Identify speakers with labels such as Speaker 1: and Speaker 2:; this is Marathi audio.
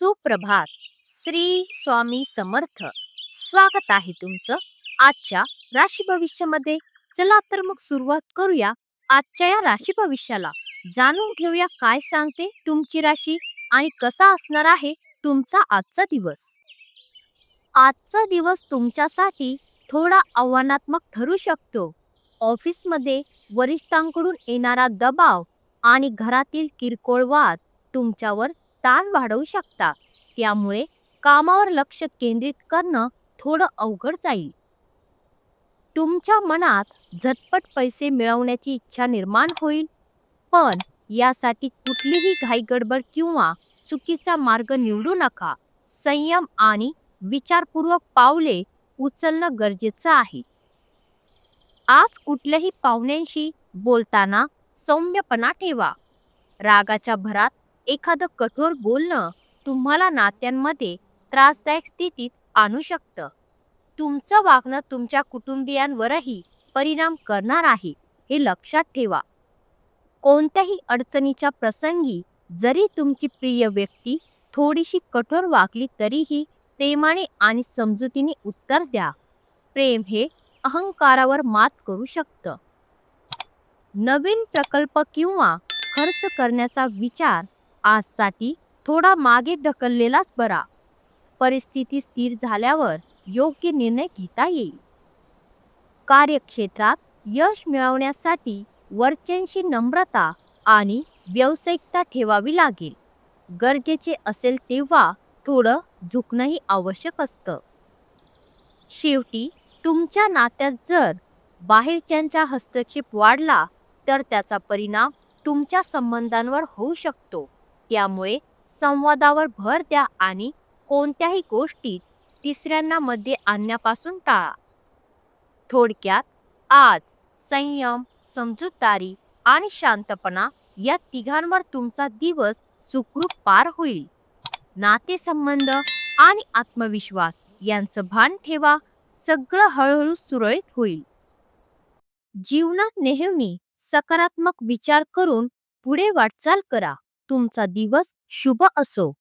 Speaker 1: सुप्रभात. श्री स्वामी समर्थ. स्वागत आहे तुमचं आजच्या राशी भविष्यामध्ये. चला तर मग सुरुवात करूया आजच्या या राशी भविष्याला. जाणून घेऊया काय सांगते तुमची राशी आणि कसा असणार आहे तुमचा आजचा दिवस. आजचा दिवस तुमच्यासाठी थोडा आव्हानात्मक ठरू शकतो. ऑफिसमध्ये वरिष्ठांकडून येणारा दबाव आणि घरातील किरकोळ वाद तुमच्यावर ताण वाढवू शकता. त्यामुळे कामावर लक्ष केंद्रित करणं थोडं अवघड जाईल. तुमच्या मनात झटपट पैसे मिळवण्याची इच्छा निर्माण होईल. पण यासाठी कुठलीही घाईगडबड किंवा चुकीचा मार्ग निवडू नका. संयम आणि विचारपूर्वक पावले उचलणं गरजेचं आहे. आज कुठल्याही पाहुण्यांशी बोलताना सौम्यपणा ठेवा. रागाच्या भरात एखादं कठोर बोलणं तुम्हाला नात्यांमध्ये त्रासदायक स्थितीत आणू शकतं. तुमचं वागणं तुमच्या कुटुंबियांवरही परिणाम करणार आहे हे लक्षात ठेवा. कोणत्याही अडचणीच्या प्रसंगी जरी तुमची प्रिय व्यक्ती थोडीशी कठोर वागली तरीही प्रेमाने आणि समजुतीने उत्तर द्या. प्रेम हे अहंकारावर मात करू शकतं. नवीन प्रकल्प किंवा खर्च करण्याचा विचार आजसाठी थोडा मागे ढकललेलाच बरा. परिस्थिती स्थिर झाल्यावर योग्य निर्णय घेता येईल. कार्यक्षेत्रात यश मिळवण्यासाठी वरच्यांशी नम्रता आणि व्यावसायिकता ठेवावी लागेल. गरजेचे असेल तेव्हा थोडं झुकणंही आवश्यक असतं. शेवटी तुमच्या नात्यात जर बाहेरच्यांचा हस्तक्षेप वाढला तर त्याचा परिणाम तुमच्या संबंधांवर होऊ शकतो. त्यामुळे संवादावर भर द्या आणि कोणत्याही गोष्टीत तिसऱ्यांना मध्ये आणण्यापासून टाळा. थोडक्यात आज संयम समजूतदारी आणि शांतपणा या तिघांवर तुमचा दिवस सुखरूप पार होईल. नातेसंबंध आणि आत्मविश्वास यांचं भान ठेवा सगळं हळूहळू सुरळीत होईल. जीवनात नेहमी सकारात्मक विचार करून पुढे वाटचाल करा. तुमचा दिवस शुभ असो.